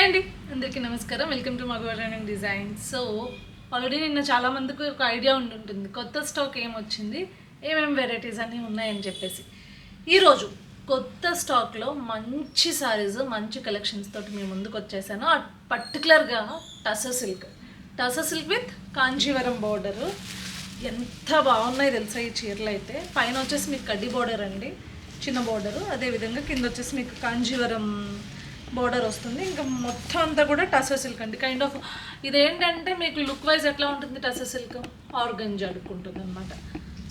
Hi అండి. అందరికీ నమస్కారం. వెల్కమ్ టు మగవారాయణ డిజైన్ సో ఆల్రెడీ నిన్న చాలా మందికి ఒక ఐడియా ఉండి ఉంటుంది. కొత్త స్టాక్ ఏమొచ్చింది ఏమేమి వెరైటీస్ అన్నీ ఉన్నాయని చెప్పేసి. ఈరోజు కొత్త స్టాక్లో మంచి సారీస్ మంచి కలెక్షన్స్ తోటి మీ ముందుకు వచ్చేసాను. ఆ పర్టికులర్గా tussar silk tussar silk with Kanjeevaram border ఎంత బాగున్నాయి తెలుసా ఈ చీరలు అయితే? పైన వచ్చేసి మీకు కడ్డీ బార్డర్ అండి. చిన్న బార్డరు అదేవిధంగా కింద వచ్చేసి మీకు కాంజీవరం బోర్డర్ వస్తుంది. ఇంకా మొత్తం అంతా కూడా టస సిల్క్ అండి. కైండ్ ఆఫ్ ఇదేంటంటే మీకు లుక్ వైజ్ ఎట్లా ఉంటుంది టస సిల్క్? ఆర్గంజా అడుక్కుంటుంది అనమాట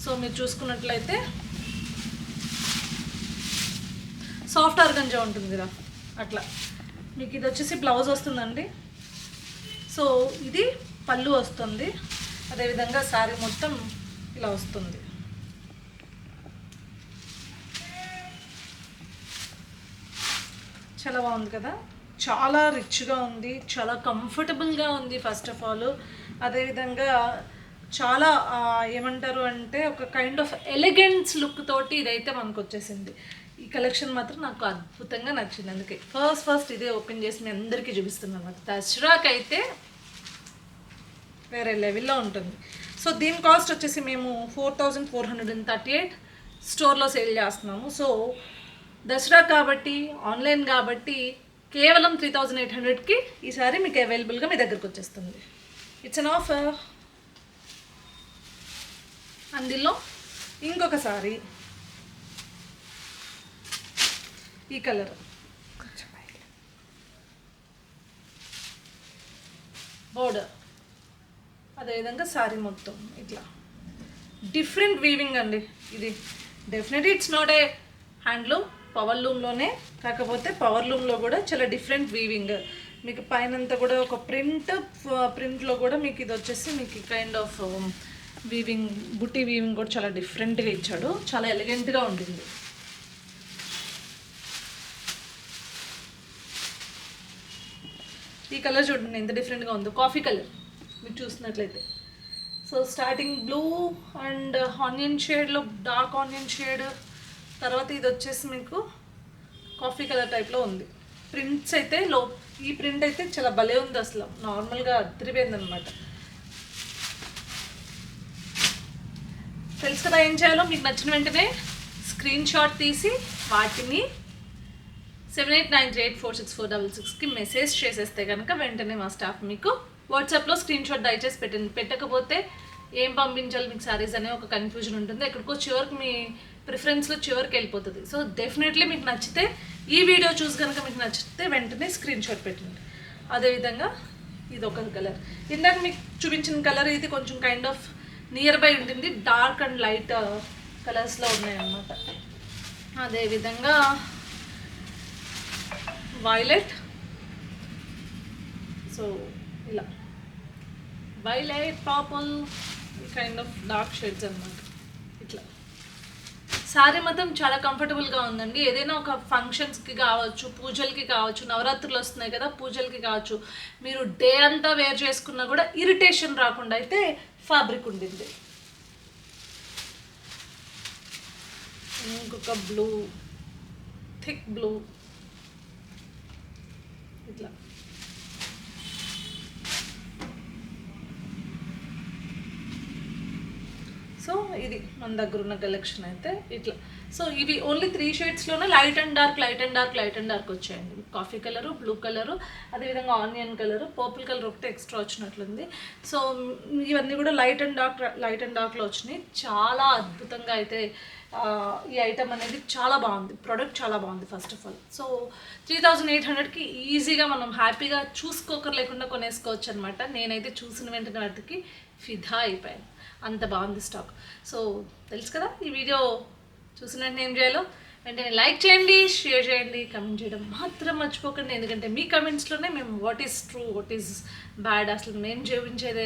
సో మీరు చూసుకున్నట్లయితే సాఫ్ట్ ఆర్గంజా ఉంటుంది కదా అట్లా. మీకు ఇది వచ్చేసి బ్లౌజ్ వస్తుందండి. సో ఇది పళ్ళు వస్తుంది. అదేవిధంగా శారీ మొత్తం ఇలా వస్తుంది. చాలా బాగుంది కదా? చాలా రిచ్గా ఉంది చాలా కంఫర్టబుల్గా ఉంది ఫస్ట్ ఆఫ్ ఆల్ అదేవిధంగా చాలా ఏమంటారు అంటే ఒక కైండ్ ఆఫ్ ఎలిగెన్స్ లుక్ తోటి ఇదైతే మనకు వచ్చేసింది. ఈ కలెక్షన్ మాత్రం నాకు అద్భుతంగా నచ్చింది. అందుకే ఫస్ట్ ఫస్ట్ ఇదే ఓపెన్ చేసి మీ అందరికీ చూపిస్తున్నాను అనమాట దసరాకి అయితే వేరే లెవెల్లో ఉంటుంది. సో దీని కాస్ట్ వచ్చేసి మేము four thousand four hundred and thirty eight స్టోర్లో సేల్ చేస్తున్నాము. సో దసరా కాబట్టి ఆన్లైన్ కాబట్టి కేవలం త్రీ థౌజండ్ ఎయిట్ హండ్రెడ్కి ఈసారి మీకు అవైలబుల్గా మీ దగ్గరకు వచ్చేస్తుంది. ఇట్స్ అన్ ఆఫర్ అందులో ఇంకొక సారీ. ఈ కలర్. బోర్డర్ అదేవిధంగా శారీ మొత్తం ఇట్లా. డిఫరెంట్ వీవింగ్ అండి ఇది. Definitely it's not a handloom power లూమ్లోనే కాకపోతే పవర్ లూమ్లో కూడా చాలా డిఫరెంట్ వీవింగ్. మీకు పైనంతా కూడా ఒక ప్రింట్ ప్రింట్లో కూడా మీకు ఇది వచ్చేసి మీకు kind of weaving butti weaving కూడా చాలా డిఫరెంట్గా ఇచ్చాడు. చాలా ఎలిగెంట్గా ఉంటుంది ఈ కలర్ చూడండి ఎంత డిఫరెంట్గా ఉందో. కాఫీ కలర్ మీరు చూసినట్లయితే. So starting blue and onion షేడ్లో డార్క్ ఆనియన్ షేడ్ తర్వాత ఇది వచ్చేసి మీకు కాఫీ కలర్ టైప్లో ఉంది. ప్రింట్స్ అయితే లో ఈ ప్రింట్ అయితే చాలా భలే ఉంది అసలు. నార్మల్గా అద్దరిపోయింది అనమాట తెలుసు కదా ఏం చేయాలో? మీకు నచ్చిన వెంటనే స్క్రీన్ షాట్ తీసి వాటిని seven eight nine three eight four six four double సిక్స్కి మెసేజ్ చేసేస్తే కనుక వెంటనే మా స్టాఫ్ మీకు వాట్సాప్లో స్క్రీన్ షాట్ దయచేసి పెట్టండి పెట్టకపోతే ఏం పంపించాలి మీకు సారీస్ అనే ఒక కన్ఫ్యూజన్ ఉంటుంది. ఎక్కడికో చివరికి మీ ప్రిఫరెన్స్లో చివరికి వెళ్ళిపోతుంది. సో డెఫినెట్లీ మీకు నచ్చితే ఈ వీడియో చూసి కనుక మీకు నచ్చితే వెంటనే స్క్రీన్ షాట్ పెట్టండి. అదేవిధంగా ఇది ఒక కలర్ ఇందాక మీకు చూపించిన కలర్ ఇది కొంచెం కైండ్ ఆఫ్ నియర్ బై ఉంటుంది డార్క్ అండ్ లైట్ కలర్స్లో ఉన్నాయన్నమాట. అదేవిధంగా వైలెట్ సో ఇలా. Violet purple kind of dark shades అనమాట ఇట్లా. శారీ మాత్రం చాలా కంఫర్టబుల్గా ఉందండి. ఏదైనా ఒక ఫంక్షన్స్కి కావచ్చు పూజలకి కావచ్చు నవరాత్రులు వస్తున్నాయి కదా పూజలకి కావచ్చు మీరు డే అంతా వేర్ చేసుకున్నా కూడా ఇరిటేషన్ రాకుండా అయితే ఫ్యాబ్రిక్ ఉండింది. ఇంకొక బ్లూ థిక్ బ్లూ ఇట్లా. సో ఇది మన దగ్గర ఉన్న కలెక్షన్ అయితే ఇట్లా. సో ఇవి only three షేడ్స్లోనే light and dark light and dark light and dark వచ్చాయండి. కాఫీ కలరు బ్లూ కలరు అదేవిధంగా ఆనియన్ కలరు పర్పుల్ కలర్ ఒకటి ఎక్స్ట్రా వచ్చినట్లుంది. సో ఇవన్నీ కూడా light and dark light and డార్క్లో వచ్చినాయి. చాలా అద్భుతంగా అయితే ఈ ఐటమ్ అనేది చాలా బాగుంది. ప్రోడక్ట్ చాలా బాగుంది first of all so three thousand eight హండ్రెడ్కి ఈజీగా మనం హ్యాపీగా చూసుకోకర్ లేకుండా కొనేసుకోవచ్చు అనమాట నేనైతే చూసిన వెంటనే వాటికి ఫిదా అయిపోయాను. అంత బాగుంది స్టాక్ సో తెలుసు కదా ఈ వీడియో చూసిన వెంటనే ఏం చేయాలో? వెంటనే లైక్ చేయండి షేర్ చేయండి కమెంట్ చేయడం మాత్రం మర్చిపోకండి. ఎందుకంటే మీ కమెంట్స్లోనే మేము what is true what is bad అసలు మేము జీవించేది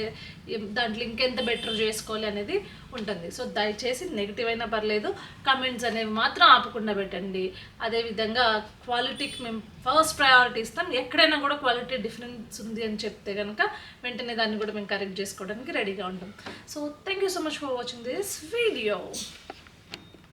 దాంట్లో ఇంకెంత బెటర్ చేసుకోవాలి అనేది ఉంటుంది. సో దయచేసి నెగిటివ్ అయినా పర్లేదు కమెంట్స్ అనేవి మాత్రం ఆపకుండా పెట్టండి. అదేవిధంగా క్వాలిటీకి మేము ఫస్ట్ ప్రయారిటీ ఇస్తాం. ఎక్కడైనా కూడా క్వాలిటీ డిఫరెన్స్ ఉంది అని చెప్తే కనుక వెంటనే దాన్ని కూడా మేము కరెక్ట్ చేసుకోవడానికి రెడీగా ఉంటాం. So thank you so much for watching this video